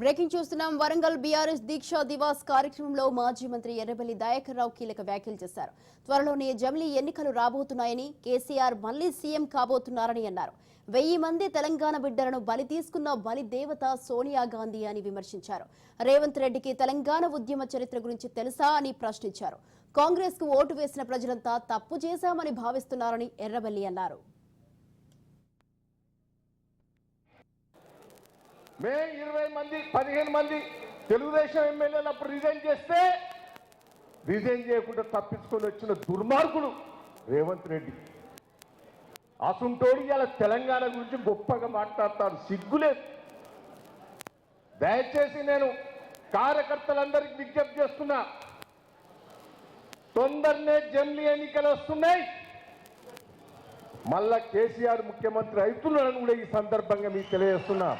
Breaking చూస్తున్నాం. Warangal BRS దీక్షా దివాస్ కార్యక్రమంలో మాజీ మంత్రి ఎర్రబెల్లి దయాకర్ రావు కీలక వ్యాఖ్యలు చేశారు. త్వరలోనే జమిలీ ఎన్నికలు రాబోతున్నాయని కేసీఆర్ మళ్ళీ సీఎం కాబోతున్నారని అన్నారు. వెయ్యి మంది తెలంగాణ బిడ్డలను బలి తీసుకున్న బలి దేవత సోనియా గాంధీ అని విమర్శించారు. రేవంత్ రెడ్డికి తెలంగాణ ఉద్యమ చరిత్ర గురించి తెలుసా అని ప్రశ్నించారు. కాంగ్రెస్కు ఓటు వేసిన ప్రజలంతా తప్పు చేశామని భావిస్తున్నారని ఎర్రబెల్లి అన్నారు. మే ఇరవై మంది పదిహేను మంది తెలుగుదేశం ఎమ్మెల్యేలు అప్పుడు రిజైన్ చేస్తే రిజైన్ చేయకుండా తప్పించుకొని వచ్చిన దుర్మార్గుడు రేవంత్ రెడ్డి. అసుంటోడు ఇలా తెలంగాణ గురించి గొప్పగా మాట్లాడతాడు సిగ్గులేదు దయచేసి నేను కార్యకర్తలందరికీ విజ్ఞప్తి చేస్తున్నా తొందరనే జమ్లీ ఎన్నికలు వస్తున్నాయి. మళ్ళా కేసీఆర్ ముఖ్యమంత్రి అవుతున్నాడని కూడా ఈ సందర్భంగా మీకు తెలియజేస్తున్నా.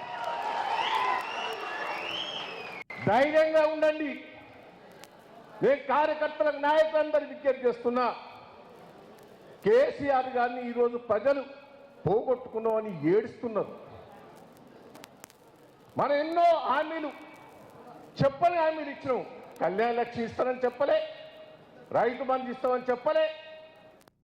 ధైర్యంగా ఉండండి. నేను కార్యకర్తలకు నాయకులందరూ విజ్ఞప్తి చేస్తున్నా కేసీఆర్ గారిని ఈరోజు ప్రజలు పోగొట్టుకున్నామని ఏడుస్తున్నారు. మనం ఎన్నో హామీలు చెప్పని హామీలు ఇచ్చినాం. కళ్యాణ లక్ష్మి ఇస్తానని చెప్పలే రైతు బంధు ఇస్తామని చెప్పలే